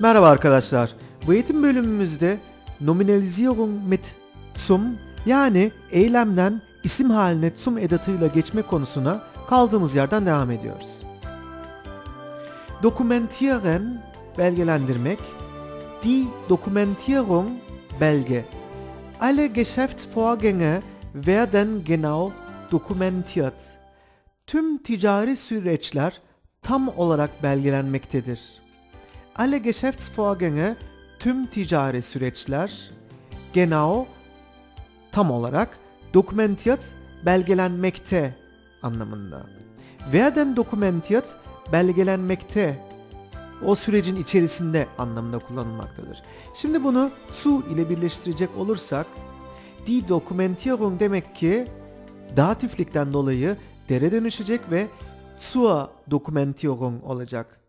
Merhaba arkadaşlar. Bu eğitim bölümümüzde Nominalisierung mit zum yani eylemden isim haline zum edatıyla geçme konusuna kaldığımız yerden devam ediyoruz. Dokumentieren belgelendirmek, die Dokumentierung belge. Alle Geschäftsvorgänge werden genau dokumentiert. Tüm ticari süreçler tam olarak belgelenmektedir. Alle Geschäftsvorgänge tüm ticari süreçler genau tam olarak dokumentiert belgelenmekte anlamında. Werden dokumentiert belgelenmekte o sürecin içerisinde anlamında kullanılmaktadır. Şimdi bunu zu ile birleştirecek olursak die Dokumentierung demek ki datiflikten dolayı dere dönüşecek ve zur Dokumentierung olacak.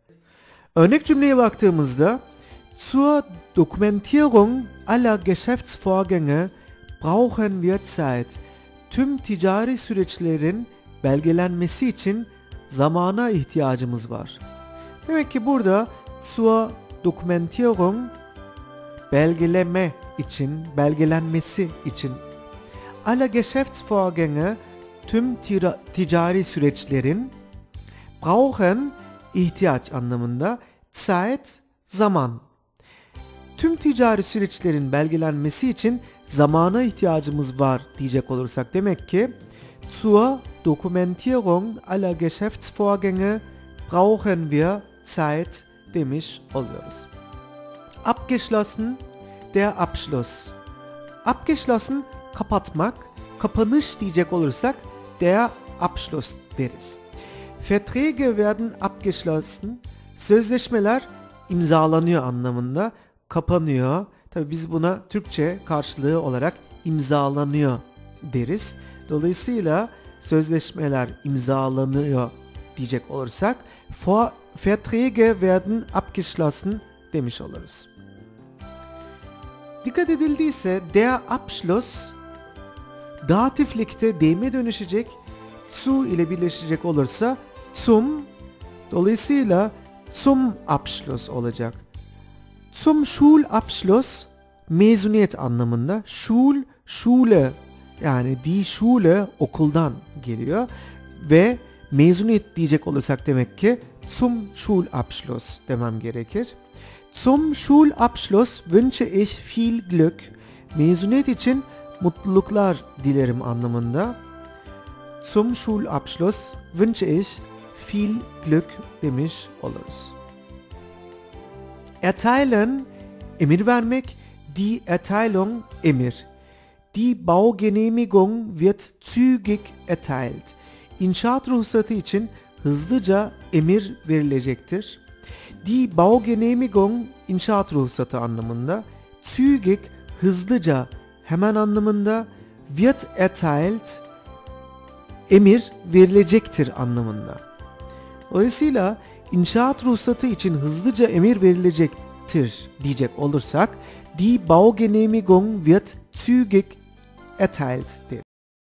Örnek cümleye baktığımızda zur Dokumentierung aller Geschäftsvorgänge brauchen wir Zeit. Tüm ticari süreçlerin belgelenmesi için zamana ihtiyacımız var. Demek ki burada zur Dokumentierung belgeleme için, belgelenmesi için alle Geschäftsvorgänge tüm ticari süreçlerin brauchen ihtiyaç anlamında Zeit zaman. Tüm ticari süreçlerin belgelenmesi için zamana ihtiyacımız var diyecek olursak demek ki zur Dokumentierung aller Geschäftsvorgänge brauchen wir Zeit demiş oluyoruz. Abgeschlossen der Abschluss. Abgeschlossen kapatmak, kapanış diyecek olursak der Abschluss deriz. Verträge werden abgeschlossen. Sözleşmeler imzalanıyor anlamında. Kapanıyor. Tabi biz buna Türkçe karşılığı olarak imzalanıyor deriz. Dolayısıyla sözleşmeler imzalanıyor diyecek olursak vor Verträge werden abgeschlossen demiş oluruz. Dikkat edildiyse der Abschluss datiflikte deyime dönüşecek zu ile birleşecek olursa zum dolayısıyla zum Abschluss olacak. Zum Schulabschluss mezuniyet anlamında. Schul, Schule yani die Schule okuldan geliyor ve mezuniyet diyecek olursak demek ki zum Schulabschluss demem gerekir. Zum Schulabschluss wünsche ich viel Glück. Mezuniyet için mutluluklar dilerim anlamında. Zum Schulabschluss wünsche ich viel Glück demiş oluruz. Erteilen, emir vermek, die Erteilung, emir. Die Baugenehmigung wird zügig erteilt. İnşaat ruhsatı için hızlıca emir verilecektir. Die Baugenehmigung inşaat ruhsatı anlamında. Zügig hızlıca hemen anlamında. Wird erteilt emir verilecektir anlamında. Dolayısıyla inşaat ruhsatı için hızlıca emir verilecektir diyecek olursak die Baugenehmigung wird zügig erteilt.